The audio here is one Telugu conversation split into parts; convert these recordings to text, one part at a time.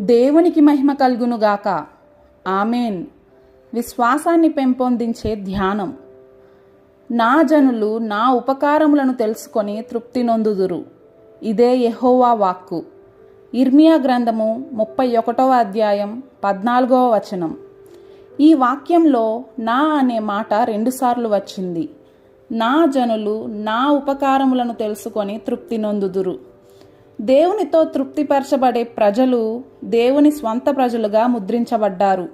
దేవునికి మహిమ కలుగునుగాక ఆమెన్. విశ్వాసాన్ని పెంపొందించే ధ్యానం. నా జనులు నా ఉపకారములను తెలుసుకొని తృప్తి నొందుదురు. ఇదే యెహోవా వాక్కు. ఇర్మియా గ్రంథము ముప్పై ఒకటవ అధ్యాయం పద్నాలుగవ వచనం. ఈ వాక్యంలో నా అనే మాట రెండుసార్లు వచ్చింది. నా జనులు నా ఉపకారములను తెలుసుకొని తృప్తి నొందుదురు. దేవునితో తృప్తిపరచబడే ప్రజలు దేవుని స్వంత ప్రజలుగా ముద్రించబడ్డారు.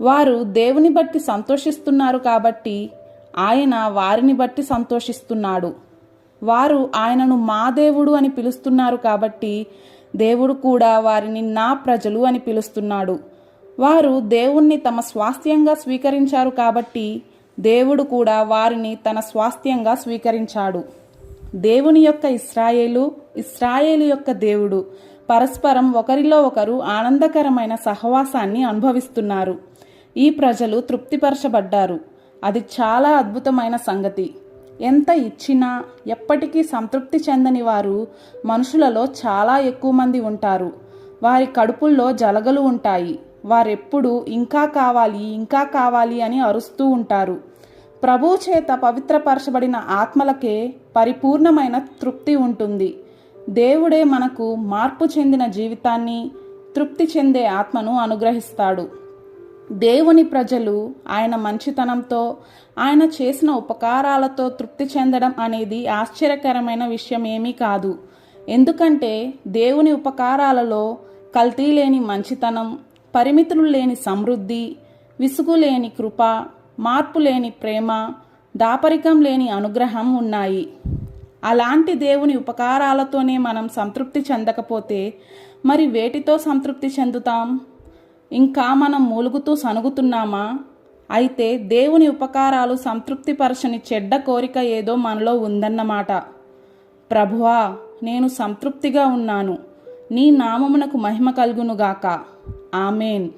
వారు దేవుని బట్టి సంతోషిస్తున్నారు కాబట్టి ఆయన వారిని బట్టి సంతోషిస్తున్నాడు. వారు ఆయనను మా దేవుడు అని పిలుస్తున్నారు కాబట్టి దేవుడు కూడా వారిని నా ప్రజలు అని పిలుస్తున్నాడు. వారు దేవుణ్ణి తమ స్వాస్థ్యంగా స్వీకరించారు కాబట్టి దేవుడు కూడా వారిని తన స్వాస్థ్యంగా స్వీకరించాడు. దేవుని యొక్క ఇస్రాయేలు ఇస్రాయేలు యొక్క దేవుడు. పరస్పరం ఒకరిలో ఒకరు ఆనందకరమైన సహవాసాన్ని అనుభవిస్తున్నారు. ఈ ప్రజలు తృప్తిపరచబడ్డారు. అది చాలా అద్భుతమైన సంగతి. ఎంత ఇచ్చినా ఎప్పటికీ సంతృప్తి చెందని వారు మనుషులలో చాలా ఎక్కువ మంది ఉంటారు. వారి కడుపుల్లో జలగలు ఉంటాయి. వారెప్పుడు ఇంకా కావాలి ఇంకా కావాలి అని అరుస్తూ ఉంటారు. ప్రభు చేత పవిత్రపరచబడిన ఆత్మలకే పరిపూర్ణమైన తృప్తి ఉంటుంది. దేవుడే మనకు మార్పు చెందిన జీవితాన్ని తృప్తి చెందే ఆత్మను అనుగ్రహిస్తాడు. దేవుని ప్రజలు ఆయన మంచితనంతో ఆయన చేసిన ఉపకారాలతో తృప్తి చెందడం అనేది ఆశ్చర్యకరమైన విషయం ఏమీ కాదు. ఎందుకంటే దేవుని ఉపకారాలలో కల్తీ లేని మంచితనం పరిమితులు లేని సమృద్ధి విసుగు లేని కృప మార్పు లేని ప్రేమ దాపరికం లేని అనుగ్రహం ఉన్నాయి. అలాంటి దేవుని ఉపకారాలతోనే మనం సంతృప్తి చెందకపోతే మరి వేటితో సంతృప్తి చెందుతాం? ఇంకా మనం మూలుగుతూ సనుగుతున్నామా అయితే దేవుని ఉపకారాలు సంతృప్తిపరచని చెడ్డ కోరిక ఏదో మనలో ఉందన్నమాట. ప్రభువా నేను సంతృప్తిగా ఉన్నాను. నీ నామమునకు మహిమ కలుగునుగాక. ఆమెన్.